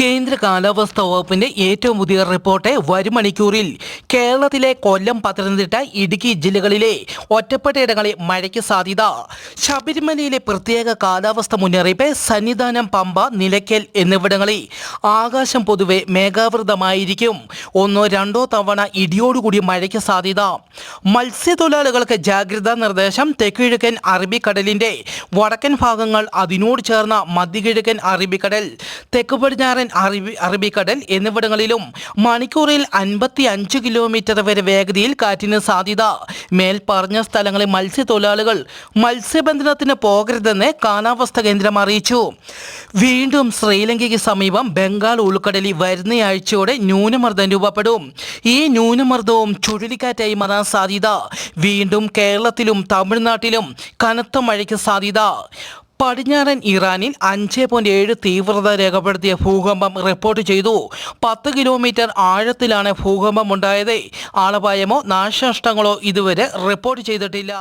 കാലാവസ്ഥാ വകുപ്പിന്റെ ഏറ്റവും പുതിയ റിപ്പോർട്ട് വരും മണിക്കൂറിൽ. കേരളത്തിലെ കൊല്ലം പത്തനംതിട്ട ഇടുക്കി ജില്ലകളിലെ ഒറ്റപ്പെട്ടയിടങ്ങളിൽ മഴയ്ക്ക് സാധ്യത. ശബരിമലയിലെ പ്രത്യേക കാലാവസ്ഥ മുന്നറിയിപ്പ് സന്നിധാനം പമ്പ നിലയ്ക്കൽ എന്നിവിടങ്ങളിൽ. ആകാശം പൊതുവെ മേഘാവൃതമായിരിക്കും. ഒന്നോ രണ്ടോ തവണ ഇടിയോടുകൂടി മഴയ്ക്ക് സാധ്യത. മത്സ്യത്തൊഴിലാളികൾക്ക് ജാഗ്രതാ നിർദ്ദേശം തെക്കിഴക്കൻ അറബിക്കടലിന്റെ വടക്കൻ ഭാഗങ്ങൾ അതിനോട് ചേർന്ന മധ്യകിഴക്കൻ അറബിക്കടൽ തെക്ക് പടിഞ്ഞാറൻ അറബി അറബിക്കടൽ എന്നിവിടങ്ങളിലും മണിക്കൂറിൽ അൻപത്തി അഞ്ച് കിലോമീറ്റർ വരെ വേഗതയിൽ കാറ്റിന് സാധ്യത. മേൽ പറഞ്ഞ സ്ഥലങ്ങളിൽ മത്സ്യത്തൊഴിലാളികൾ മത്സ്യബന്ധനത്തിന് പോകരുതെന്ന് കാലാവസ്ഥാ കേന്ദ്രം അറിയിച്ചു. വീണ്ടും ശ്രീലങ്കയ്ക്ക് സമീപം ബംഗാൾ ഉൾക്കടലിൽ വരുന്നയാഴ്ചയോടെ ന്യൂനമർദ്ദം രൂപപ്പെടും. ഈ ന്യൂനമർദ്ദവും ചുഴലിക്കാറ്റായി മാറാൻ സാധ്യത. വീണ്ടും കേരളത്തിലും തമിഴ്നാട്ടിലും കനത്ത മഴയ്ക്ക് സാധ്യത. പടിഞ്ഞാറൻ ഇറാനിൽ അഞ്ച് പോയിന്റ് ഏഴ് തീവ്രത രേഖപ്പെടുത്തിയ ഭൂകമ്പം റിപ്പോർട്ട് ചെയ്തു. പത്ത് കിലോമീറ്റർ ആഴത്തിലാണ് ഭൂകമ്പം ഉണ്ടായത്. ആളപായമോ നാശനഷ്ടങ്ങളോ ഇതുവരെ റിപ്പോർട്ട് ചെയ്തിട്ടില്ല.